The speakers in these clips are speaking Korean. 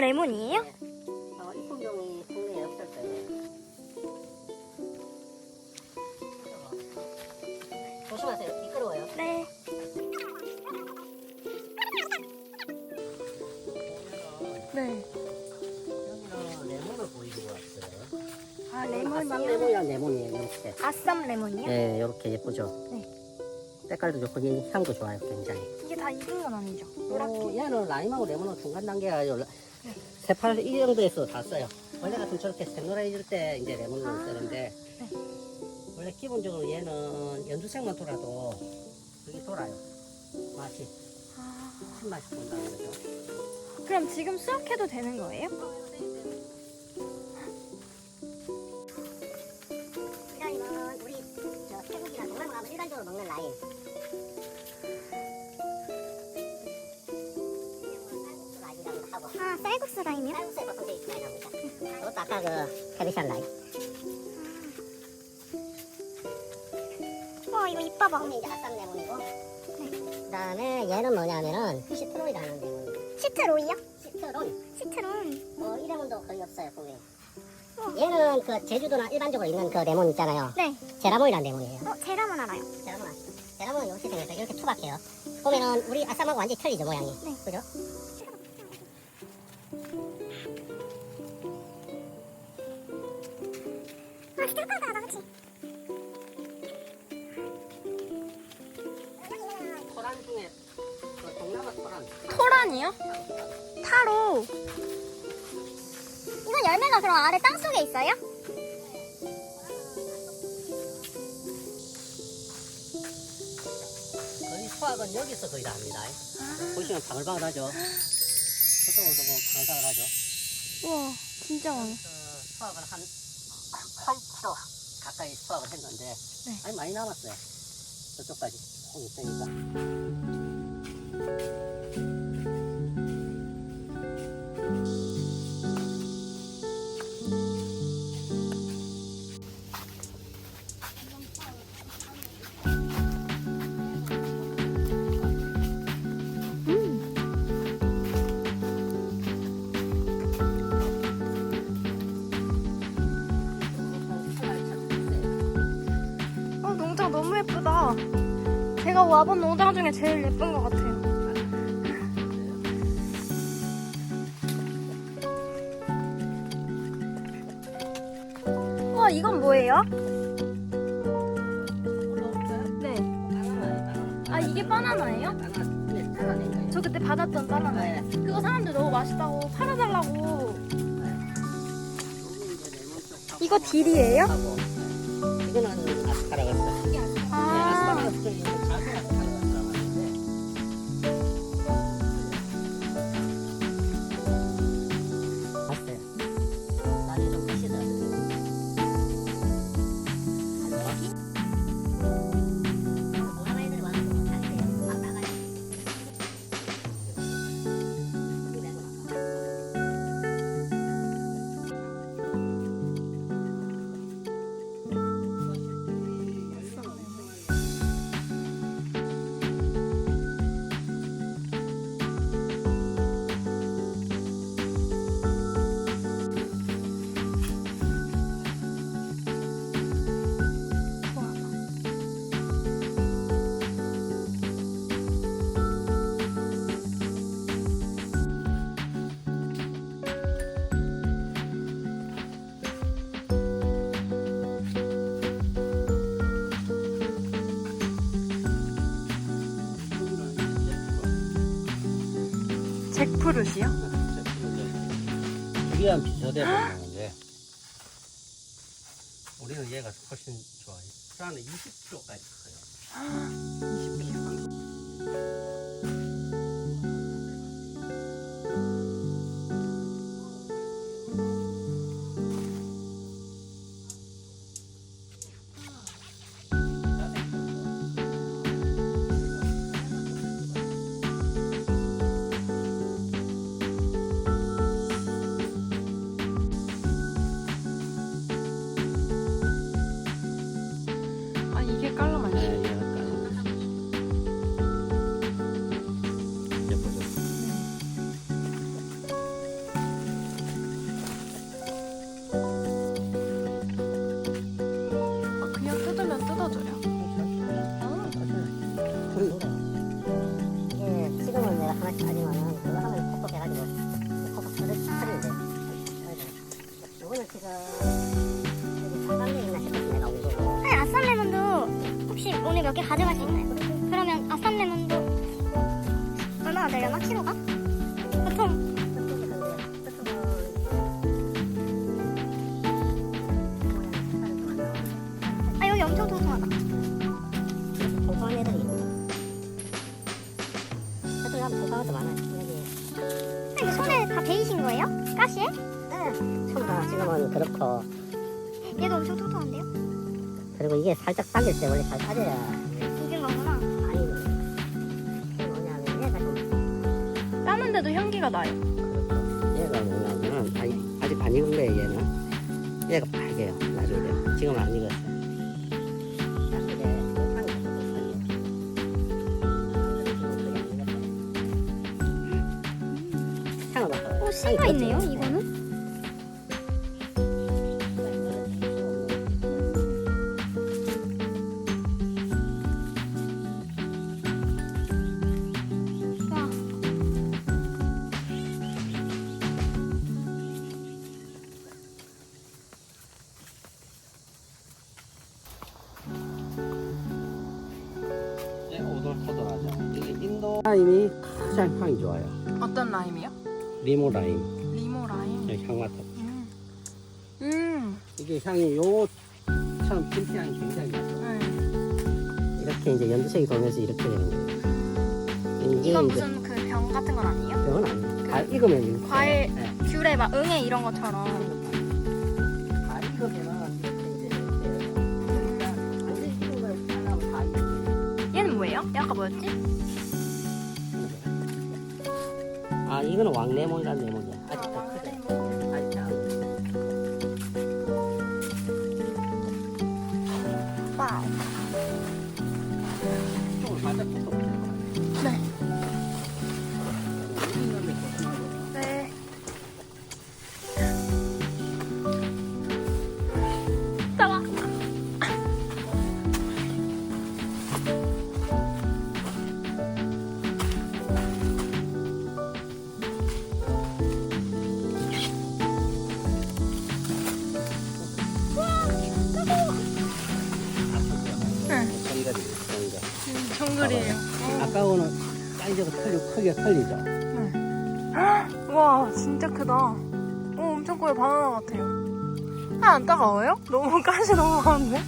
레몬이에요? 네. 어, 이 품종이 국내에 없을 거예요. 조심하세요. 미끄러워요. 네. 네. 여기는 레몬을 보이고 왔어요. 아 아쌈 레몬이요? 레몬이란 레몬이에요. 이렇게. 아쌈 레몬이요? 네, 이렇게 예쁘죠. 네. 색깔도 좋고 이 향도 좋아요. 굉장히. 이게 다 익은 건 아니죠? 어, 노랗게. 얘는 라임하고 레몬은 중간 단계가 새 파ල් 이 정도에서 다 써요. 원래 같으면 저렇게 새노래질 때 이제 레몬을 아, 쓰는데 네. 원래 기본적으로 얘는 연두색만 돌아도 여기 돌아요. 맛이 아, 신맛이 돈다는 거죠. 그럼 지금 수확해도 되는 거예요? 라임은 우리 저 태국이나 동남아 가면 일반적으로 먹는 라임. 쌀국수 라임이요? 쌀국수에 보통 되게 많이 나옵니다. 이것도 아까 그 페르시안 라임. 와 이거 이뻐 봐. 이게 이제 아쌈 레몬이고 그다음에 얘는 뭐냐면은 시트론이라는 레몬이에요. 시트로이요? 시트론. 시트론. 어, 이 레몬도 거의 없어요, 국내에. 어. 얘는 그 제주도나 일반적으로 있는 그 레몬 있잖아요. 네. 제라몬이라는 레몬이에요. 어 제라몬 알아요. 제라몬 아시죠? 제라몬은 이렇게 생겨서 이렇게 투박해요. 보면은 우리 아쌈하고 완전히 틀리죠, 모양이. 네. 그죠? 아 진짜 예쁘다 그치? 토란 중에 그 동남아 토란. 토란이요? 타로. 이건 열매가 그럼 아래 땅 속에 있어요? 거의 수확은 여기서 거의 다 합니다. 보시면 바글바글하죠? 저쪽으로도 보면 바글바글하죠? 우와 진짜 많아. 어, 수확을 한 8kg 가까이 수확을 했는데 네. 아니 많이 남았어요. 저쪽까지 콩 있으니까. 제가 와본 농장 중에 제일 예쁜 것 같아요. 와 이건 뭐예요? 네. 아 이게 바나나예요? 저 그때 받았던 바나나예요. 그거 사람들 너무 맛있다고 팔아달라고. 이거 딜이에요? 이거는 아스파라거스. 네, 잭프루시요? 우리랑 비슷해 보이는데 우리는 얘가 훨씬 좋아요. 프라는 20kg까지 커요. 20kg. 되려나 키로가? 보통 아 여기 엄청 통통하다. 통통한 애들이. 저쪽에 통통한 것도 많아요. 여기. 이게 손에 다 베이신 거예요? 가시에? 네. 전부 다 지금은 그렇고. 얘도 엄청 통통한데요? 그리고 이게 살짝 당길 때 원래 잘 빠져야. 좀 까는데도 향기가 나요. 얘가 뭐냐면 아직, 아직 안 익은 거예요 얘는 얘가 빨개요 나중에 지금 안 익었어요. 향을 씨가 있네요. 이거는. 라임이 가장 향이 좋아요. 어떤 라임이요? 리모 라임, 리모 라임. 네, 향 맡아. 음. 음. 이게 향이 요처럼 김치 향이 굉장히 나죠. 네. 이렇게 이제 연두색이 돌면서 이렇게 되는 거예요. 이게 이건 이제 무슨 그 병 같은 건 아니에요? 그건 아니에요. 다 익으면 이렇게. 과일 네. 귤에 막 응애 이런 것처럼. 다 익으면 이렇게 이제 돼요. 그러니까 완전히 익은 걸 하려면 다 익어요. 얘는 뭐예요? 얘 아까 뭐였지? 아 이거는 왕레몬이라는 레몬이야. 사이즈가 틀리고 크기가 틀리죠. 와, 진짜 크다. 오, 엄청 커요. 바나나 같아요. 아, 안 따가워요? 너무 가시 너무 많은데?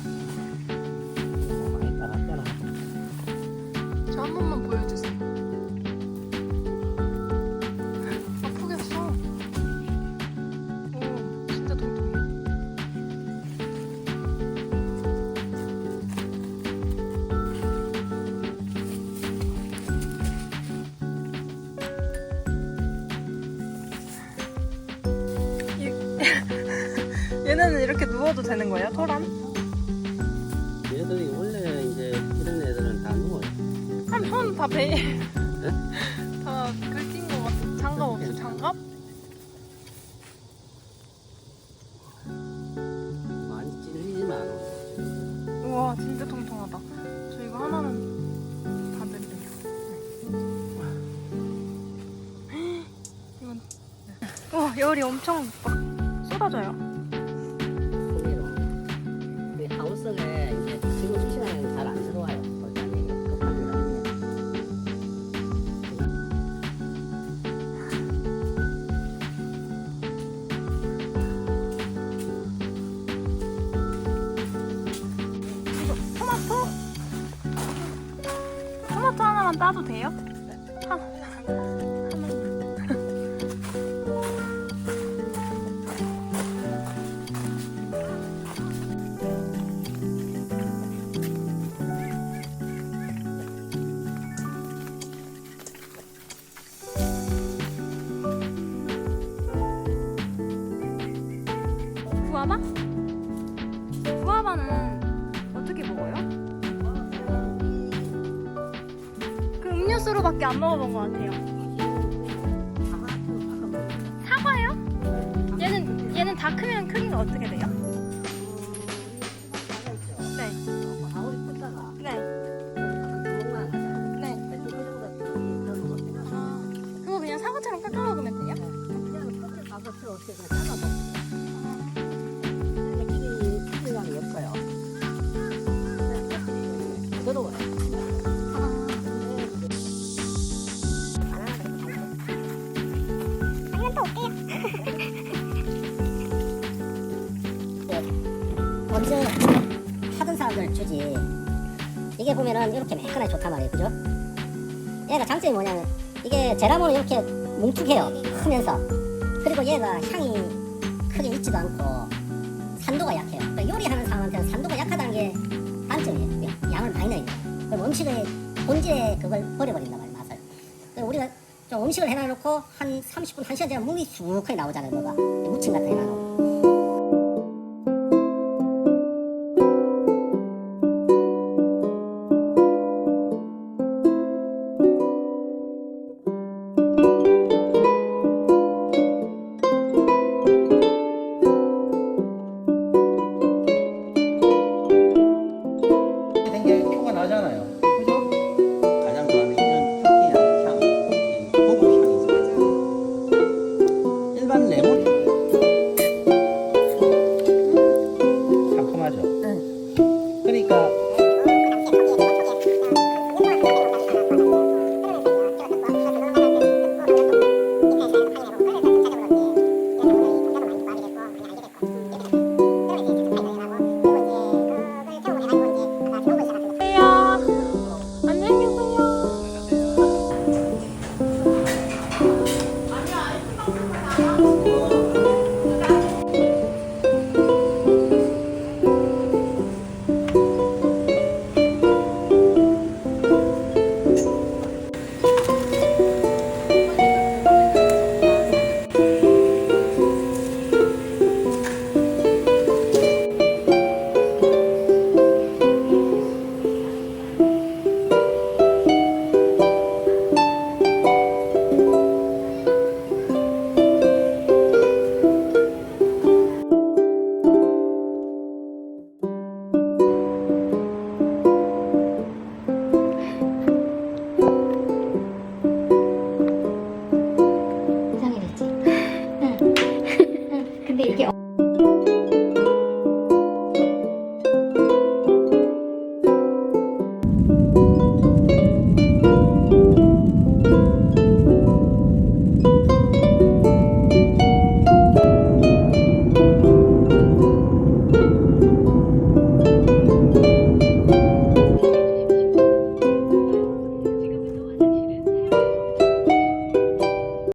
누워도 되는 거예요? 토란? 얘들이 원래 이제 이런 애들은 다 누워요. 한 손 다 베이 다 긁힌 것 같아. 장갑 없어? 장갑? 그 하우스에 이제 지금 이 시간에는 잘 안 들어와요. 토마토? 토마토 하나만 따도 돼요? 안 먹어본 것 같아요. 사과요? 얘는 얘는 다 크면 크기가 어떻게 돼요? 먼저 하던 사람들 주지. 이게 보면은 이렇게 매끈하게 좋단 말이에요. 그죠? 얘가 장점이 뭐냐면 이게 제라몬은 이렇게 뭉툭해요. 크면서. 그리고 얘가 향이 크게 있지도 않고 산도가 약해요. 그러니까 요리하는 사람한테는 산도가 약하다는 게 단점이에요. 양을 많이 넣으니까. 그럼 음식의 본질에 그걸 버려버린다 음식을 해놔놓고 한 30분, 1시간 지나면 물이 쑥하게 나오잖아요, 뭐가. 무침 같은 해놔놓고. 근데 이게